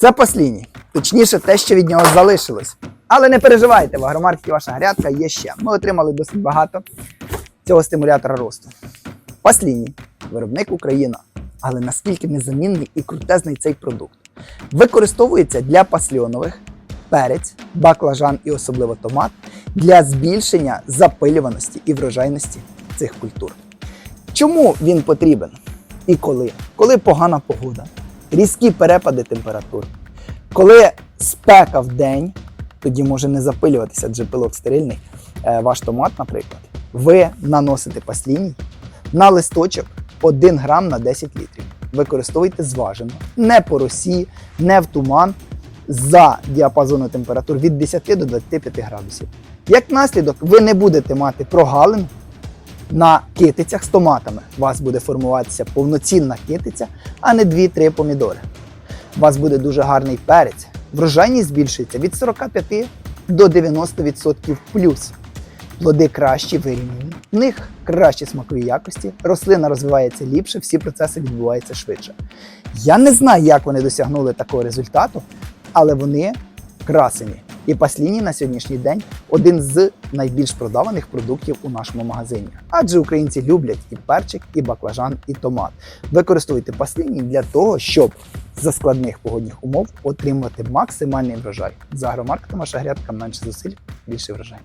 Це посліній. Точніше, те, що від нього залишилось. Але не переживайте, в агромаркеті ваша грядка є ще. Ми отримали досить багато цього стимулятора росту. Пасліній, виробник Україна. Але наскільки незамінний і крутезний цей продукт. Використовується для пасльонових, перець, баклажан і особливо томат для збільшення запилюваності і врожайності цих культур. Чому він потрібен і коли? Коли погана погода, різкі перепади температур, коли спека в день, тоді може не запилюватися, адже пилок стерильний, е, ваш томат, наприклад, ви наносите пасліній на листочок 1 грам на 10 літрів. Використовуйте зважено, не по росі, не в туман, за діапазону температур від 10 до 25 градусів. Як наслідок, ви не будете мати прогалин на китицях з томатами. У вас буде формуватися повноцінна китиця, а не 2-3 помідори. У вас буде дуже гарний перець. Врожайність збільшується від 45 до 90% плюс. Плоди кращі вирівняні, в них кращі смакові якості, рослина розвивається ліпше, всі процеси відбуваються швидше. Я не знаю, як вони досягнули такого результату, але вони красені. І пасліні на сьогоднішній день один з найбільш продаваних продуктів у нашому магазині. Адже українці люблять і перчик, і баклажан, і томат. Використовуйте пасліні для того, щоб за складних погодних умов отримувати максимальний врожай. За агромаркетом ваша грядка менше зусиль, більше врожай.